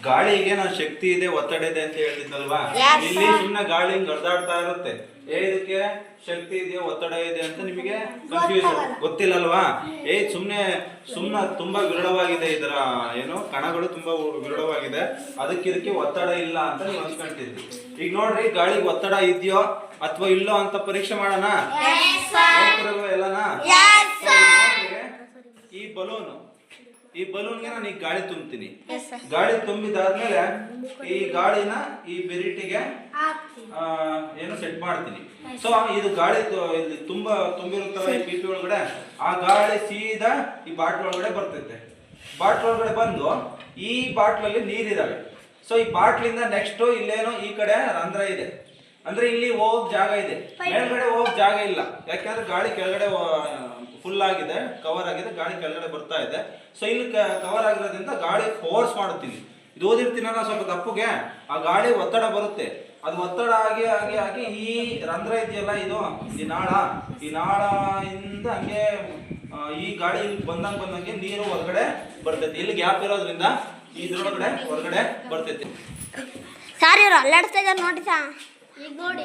ಗಾಳಿಗೆ ನಾವು ಶಕ್ತಿ ಇದೆ ಒತ್ತಡ ಇದೆ ಅಂತ ಹೇಳ್ತಿದ್ದಲ್ವಾ ಇಲ್ಲಿ. ಸುಮ್ಮನೆ ಗಾಳಿ ಗರ್ದಾಡ್ತಾ ಇರುತ್ತೆ. ಏ ಇದಕ್ಕೆ ಶಕ್ತಿ ಇದೆಯಾ ಒತ್ತಡ ಇದೆ ಅಂತ ನಿಮಗೆ ಕನ್ಫ್ಯೂಸ್ ಗೊತ್ತಿಲ್ಲಲ್ವಾ? ಏ ಸುಮ್ಮನೆ ಸುಮ್ಮನೆ ತುಂಬಾ ವಿರಳವಾಗಿದೆ ಇದರ ಏನು ಕಣಗಳು ತುಂಬಾ ವಿರಳವಾಗಿದೆ. ಅದಕ್ಕೆ ಇದಕ್ಕೆ ಒತ್ತಡ ಇಲ್ಲ ಅಂತ ನೀವು ಅನ್ಕೊಂತಿದ್ರಿ ಈಗ ನೋಡ್ರಿ ಗಾಳಿಗೆ ಒತ್ತಡ ಇದೆಯೋ ಅಥವಾ ಇಲ್ಲೋ ಅಂತ ಪರೀಕ್ಷೆ ಮಾಡೋಣ? ಎಲ್ಲನಾ? ಈ ಬಲೂನು ಈ ಬಲೂನ್ಗೆ ನಾನು ಈ ಗಾಳಿ ತುಂಬ್ತೀನಿ. ಗಾಳಿ ತುಂಬಿದಾದ್ಮೇಲೆ ಈ ಗಾಳಿನ ಈ ಬೆರಿಟಿಗೆ ಏನು ಸೆಟ್ ಮಾಡ್ತೀನಿ. ಸೊ ಇದು ಗಾಳಿ ಇಲ್ಲಿ ತುಂಬಾ ತುಂಬಿರುತ್ತಲ್ಲ ಈ ಪಿಪಿ ಒಳಗಡೆ? ಆ ಗಾಳಿ ಸೀದಾ ಈ ಬಾಟ್ಲ್ ಒಳಗಡೆ ಬರ್ತೈತೆ. ಬಾಟ್ಲ್ ಒಳಗಡೆ ಬಂದು ಈ ಬಾಟ್ಲಲ್ಲಿ ನೀರಿದಾವೆ. ಸೊ ಈ ಬಾಟ್ಲಿಂದ ನೆಕ್ಸ್ಟ್ ಇಲ್ಲೇನೋ ಈ ಕಡೆ ರಂಧ್ರ ಇದೆ. ಅಂದ್ರೆ ಇಲ್ಲಿ ಹೋಗ್ ಜಾಗ ಇದೆ. ಮೇಲ್ಗಡೆ ಹೋಗ್ ಜಾಗ ಇಲ್ಲ. ಯಾಕಂದ್ರೆ ಗಾಳಿ ಕೆಳಗಡೆ ಫುಲ್ ಆಗಿದೆ ಕವರ್ ಆಗಿದೆ ಗಾಳಿ ಕೆಳಗಡೆ ಬರ್ತಾ ಇದೆ. ಸೊ ಇಲ್ಲಿ ಕವರ್ ಆಗಿರೋದ್ರಿಂದ ಗಾಳಿ ಫೋರ್ಸ್ ಮಾಡುತ್ತೀನಿ ಇದು ಓದಿರ್ತೀನಲ್ಲ ಸ್ವಲ್ಪ ತಪ್ಪುಗೆ? ಆ ಗಾಳಿ ಒತ್ತಡ ಬರುತ್ತೆ. ಅದು ಒತ್ತಡ ಆಗಿ ಆಗಿ ಆಗಿ ಈ ರಂಧ್ರ ಇದೆಯಲ್ಲ ಇದು ಈ ನಾಳ ಈ ನಾಳ ಇಂದ ಹಂಗೆ ಈ ಗಾಳಿ ಇಲ್ಲಿ ಬಂದಂಗ ಬಂದಂಗೆ ನೀರು ಹೊರಗಡೆ ಬರ್ತೈತಿ. ಇಲ್ಲಿ ಗ್ಯಾಪ್ ಇರೋದ್ರಿಂದ ಇದ್ರೊಳಗಡೆ ಹೊರಗಡೆ ಬರ್ತೈತಿ. ಸಾರಿ ಇವ್ರು ಅಲ್ಲಾಡ್ತಾ ಇದ್ದಾರೆ ನೋಡಿ ಸಾ. ಈಗ ನೋಡಿ.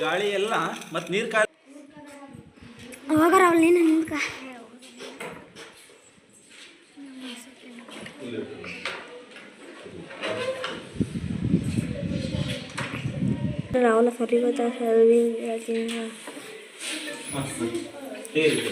ಗಾಳಿ ಎಲ್ಲ ಮತ್ ನೀರ್ ಕಾ ಹೋಗರ ಅವಳು ನೀನು ನಿಂತ್ಕ. ರಾಹುಲ ಸರಿ ಗೊತ್ತಾ? ಹೇಳಿ.